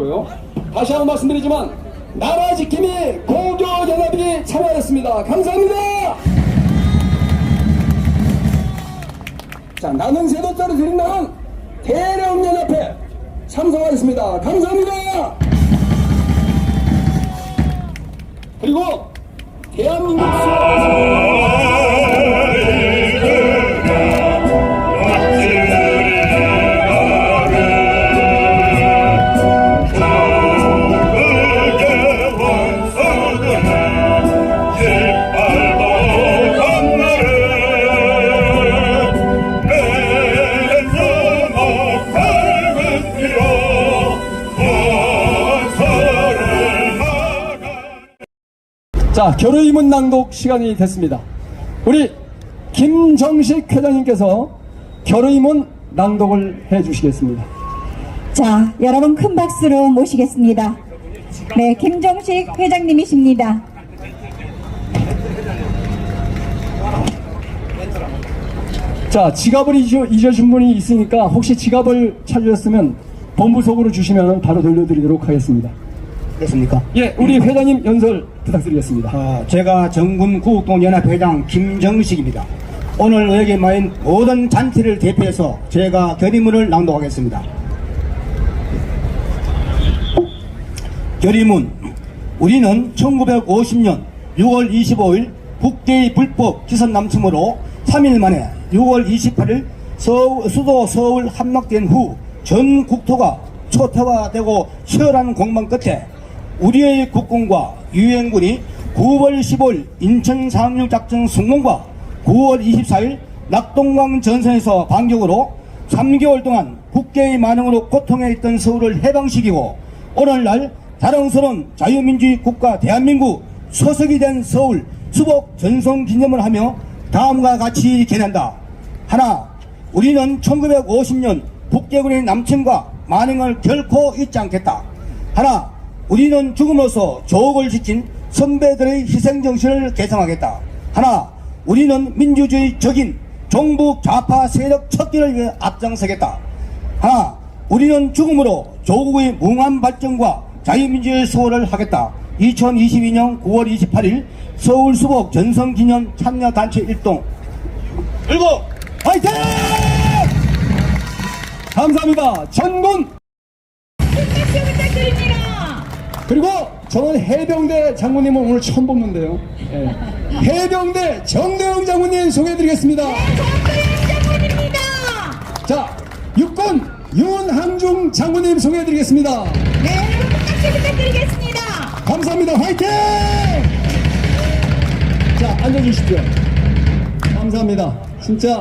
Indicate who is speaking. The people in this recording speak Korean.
Speaker 1: 고요. 다시 한번 말씀드리지만 나라 지킴이 공조연합이 참여했습니다. 감사합니다. 자 나는 세도자를 드린 나는 대령연합회 참석하겠습니다. 감사합니다. 그리고 대한민국 수협에서 자, 결의문 낭독 시간이 됐습니다. 우리 김정식 회장님께서 결의문 낭독을 해 주시겠습니다.
Speaker 2: 자, 여러분 큰 박수로 모시겠습니다. 네, 김정식 회장님이십니다.
Speaker 1: 자, 지갑을 잊으, 잊으신 분이 있으니까 혹시 지갑을 찾으셨으면 본부 속으로 주시면 바로 돌려드리도록 하겠습니다.
Speaker 3: 됐습니까?
Speaker 1: 예, 우리 회장님 연설 부탁드리겠습니다.
Speaker 3: 어, 제가 정군 구국동 연합회장 김정식입니다. 오늘 여기 모인 모든 잔치를 대표해서 제가 결의문을 낭독하겠습니다. 결의문 우리는 1950년 6월 25일 국대의 불법 기선 남침으로 3일 만에 6월 28일 서울, 수도 서울 함락된 후 전 국토가 초토화되고 치열한 공방 끝에 우리의 국군과 유엔군이 9월 15일 인천 상륙작전 성공과 9월 24일 낙동강 전선에서 반격으로 3개월 동안 국계의 만행으로 고통해 있던 서울을 해방시키고 오늘날 자랑스러운 자유민주주의 국가 대한민국 소속이 된 서울 수복 전성 기념을 하며 다음과 같이 기한다. 하나, 우리는 1950년 북대군의 남침과 만행을 결코 잊지 않겠다. 하나, 우리는 죽음으로써 조국을 지킨 선배들의 희생정신을 개성하겠다. 하나, 우리는 민주주의 적인 정부 좌파 세력 척기를 위해 앞장서겠다. 하나, 우리는 죽음으로 조국의 무한 발전과 자유민주주의 수호를 하겠다. 2022년 9월 28일 서울 수복 전성기념 참여단체 일동 일곱 화이팅!
Speaker 1: 감사합니다. 전군!
Speaker 2: 부탁드립니다.
Speaker 1: 그리고 저는 해병대 장군님을 오늘 처음 뵙는데요. 예. 해병대 정대영 장군님 소개해드리겠습니다.
Speaker 2: 정도영 장군입니다.
Speaker 1: 자, 육군 윤항중 장군님 소개해드리겠습니다.
Speaker 2: 네, 여러분 박수 부탁드리겠습니다.
Speaker 1: 감사합니다. 화이팅! 자, 앉아주십시오. 감사합니다. 진짜.